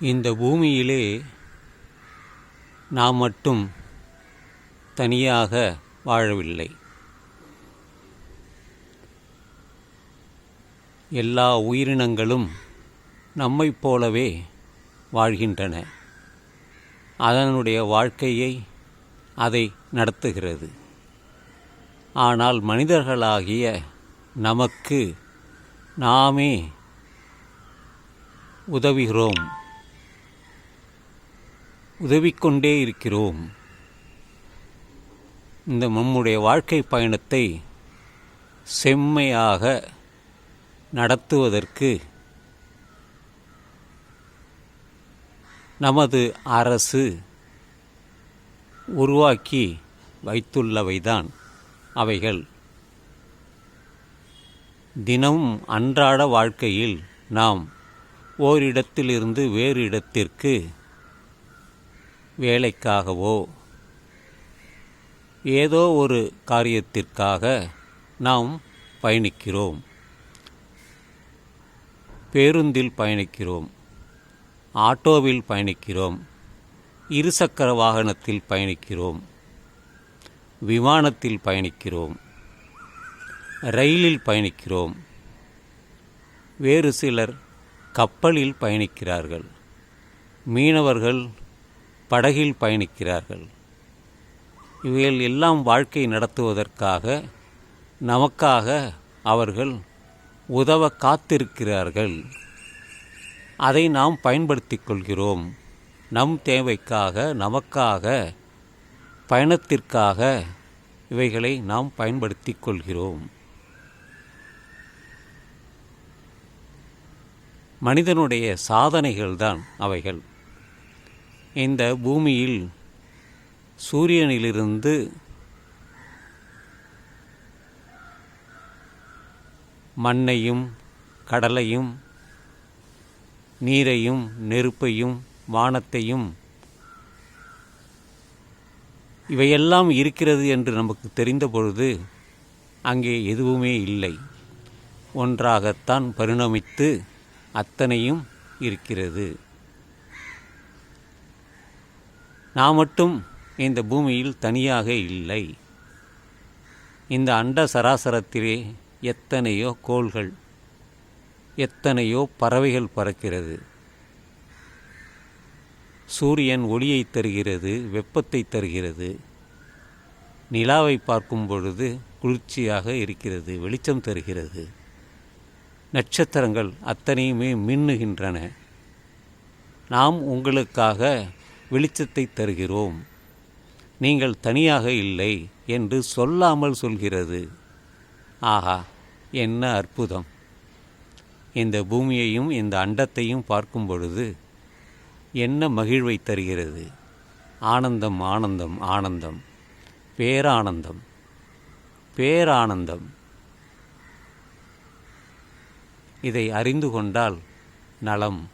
இந்த பூமியிலே நாம் மட்டும் தனியாக வாழவில்லை. எல்லா உயிரினங்களும் நம்மைப் போலவே வாழ்கின்றன. அதனுடைய வாழ்க்கையை அதை நடத்துகிறது. ஆனால் மனிதர்களாகிய நமக்கு நாமே உதவுகிறோம். உதவிக்கொண்டே இருக்கிறோம். இந்த நம்முடைய வாழ்க்கை பயணத்தை செம்மையாக நடத்துவதற்கு நமது அரசு உருவாக்கி வைத்துள்ளவைதான் அவைகள். தினம் அன்றாட வாழ்க்கையில் நாம் ஓரிடத்திலிருந்து வேறு இடத்திற்கு வேலைக்காகவோ? ஏதோ ஒரு காரியத்திற்காக நாம் பயணிக்கிறோம். பேருந்தில் பயணிக்கிறோம். ஆட்டோவில் பயணிக்கிறோம். இருசக்கர வாகனத்தில் பயணிக்கிறோம். விமானத்தில் பயணிக்கிறோம். ரயிலில் பயணிக்கிறோம். வேறு சிலர் கப்பலில் பயணிக்கிறார்கள். மீனவர்கள் படகில் பயணிக்கிறார்கள். இவைகள் எல்லாம் வாழ்க்கை நடத்துவதற்காக நமக்காக அவர்கள் உதவ காத்திருக்கிறார்கள். அதை நாம் பயன்படுத்திக் கொள்கிறோம். நம் தேவைக்காக நமக்காக பயணத்திற்காக இவைகளை நாம் பயன்படுத்திக் கொள்கிறோம். மனிதனுடைய சாதனைகள்தான் அவைகள். இந்த பூமியில் சூரியனிலிருந்து மண்ணையும் கடலையும் நீரையும் நெருப்பையும் வானத்தையும் இவையெல்லாம் இருக்கிறது என்று நமக்கு தெரிந்த பொழுது அங்கே எதுவுமே இல்லை. ஒன்றாகத்தான் பரிணமித்து அத்தனையும் இருக்கிறது. நான் மட்டும் இந்த பூமியில் தனியாக இல்லை. இந்த அண்ட சராசரத்திலே எத்தனையோ கோள்கள் எத்தனையோ பறவைகள் பறக்கிறது. சூரியன் ஒளியை தருகிறது வெப்பத்தை தருகிறது. நிலாவை பார்க்கும் பொழுது குளிர்ச்சியாக இருக்கிறது வெளிச்சம் தருகிறது. நட்சத்திரங்கள் அத்தனையுமே மின்னுகின்றன. நாம் உங்களுக்காக வெளிச்சத்தை தருகிறோம். நீங்கள் தனியாக இல்லை என்று சொல்லாமல் சொல்கிறது. ஆஹா என்ன அற்புதம். இந்த பூமியையும் இந்த அண்டத்தையும் பார்க்கும் பொழுது என்ன மகிழ்வை தருகிறது. ஆனந்தம் ஆனந்தம் ஆனந்தம். பேரானந்தம் பேரானந்தம். இதை அறிந்து கொண்டால் நலம்.